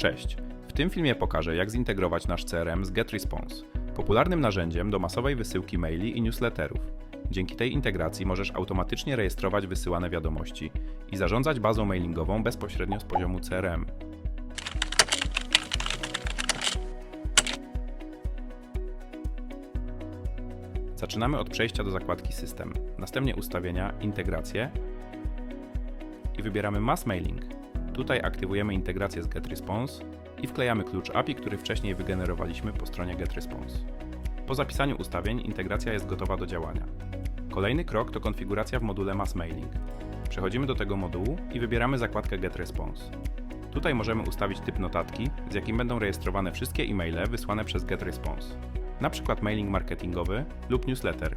Cześć! W tym filmie pokażę, jak zintegrować nasz CRM z GetResponse, popularnym narzędziem do masowej wysyłki maili i newsletterów. Dzięki tej integracji możesz automatycznie rejestrować wysyłane wiadomości i zarządzać bazą mailingową bezpośrednio z poziomu CRM. Zaczynamy od przejścia do zakładki System, następnie ustawienia, integracje i wybieramy Mass Mailing. Tutaj aktywujemy integrację z GetResponse i wklejamy klucz API, który wcześniej wygenerowaliśmy po stronie GetResponse. Po zapisaniu ustawień integracja jest gotowa do działania. Kolejny krok to konfiguracja w module Mass Mailing. Przechodzimy do tego modułu i wybieramy zakładkę GetResponse. Tutaj możemy ustawić typ notatki, z jakim będą rejestrowane wszystkie e-maile wysłane przez GetResponse, na przykład mailing marketingowy lub newsletter.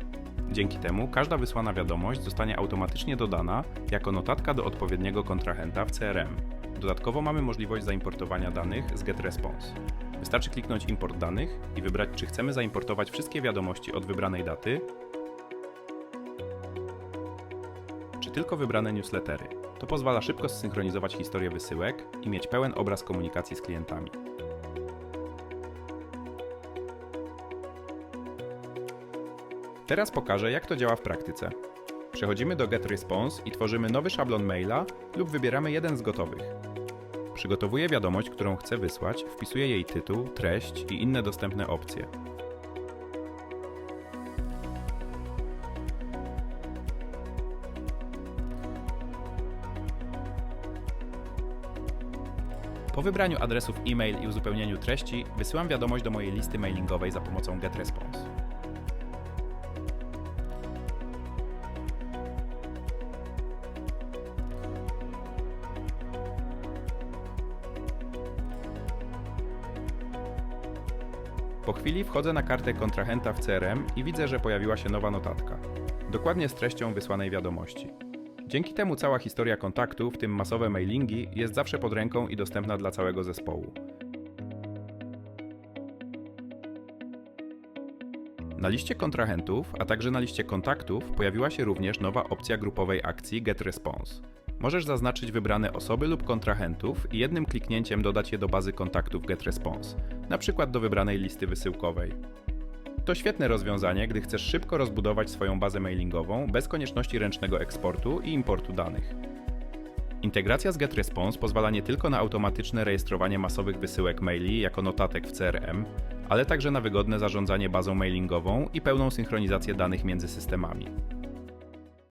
Dzięki temu każda wysłana wiadomość zostanie automatycznie dodana jako notatka do odpowiedniego kontrahenta w CRM. Dodatkowo mamy możliwość zaimportowania danych z GetResponse. Wystarczy kliknąć import danych i wybrać, czy chcemy zaimportować wszystkie wiadomości od wybranej daty, czy tylko wybrane newslettery. To pozwala szybko zsynchronizować historię wysyłek i mieć pełen obraz komunikacji z klientami. Teraz pokażę, jak to działa w praktyce. Przechodzimy do GetResponse i tworzymy nowy szablon maila lub wybieramy jeden z gotowych. Przygotowuję wiadomość, którą chcę wysłać, wpisuję jej tytuł, treść i inne dostępne opcje. Po wybraniu adresów e-mail i uzupełnieniu treści, wysyłam wiadomość do mojej listy mailingowej za pomocą GetResponse. Po chwili wchodzę na kartę kontrahenta w CRM i widzę, że pojawiła się nowa notatka. Dokładnie z treścią wysłanej wiadomości. Dzięki temu cała historia kontaktu, w tym masowe mailingi, jest zawsze pod ręką i dostępna dla całego zespołu. Na liście kontrahentów, a także na liście kontaktów pojawiła się również nowa opcja grupowej akcji GetResponse. Możesz zaznaczyć wybrane osoby lub kontrahentów i jednym kliknięciem dodać je do bazy kontaktów GetResponse, przykład do wybranej listy wysyłkowej. To świetne rozwiązanie, gdy chcesz szybko rozbudować swoją bazę mailingową bez konieczności ręcznego eksportu i importu danych. Integracja z GetResponse pozwala nie tylko na automatyczne rejestrowanie masowych wysyłek maili jako notatek w CRM, ale także na wygodne zarządzanie bazą mailingową i pełną synchronizację danych między systemami.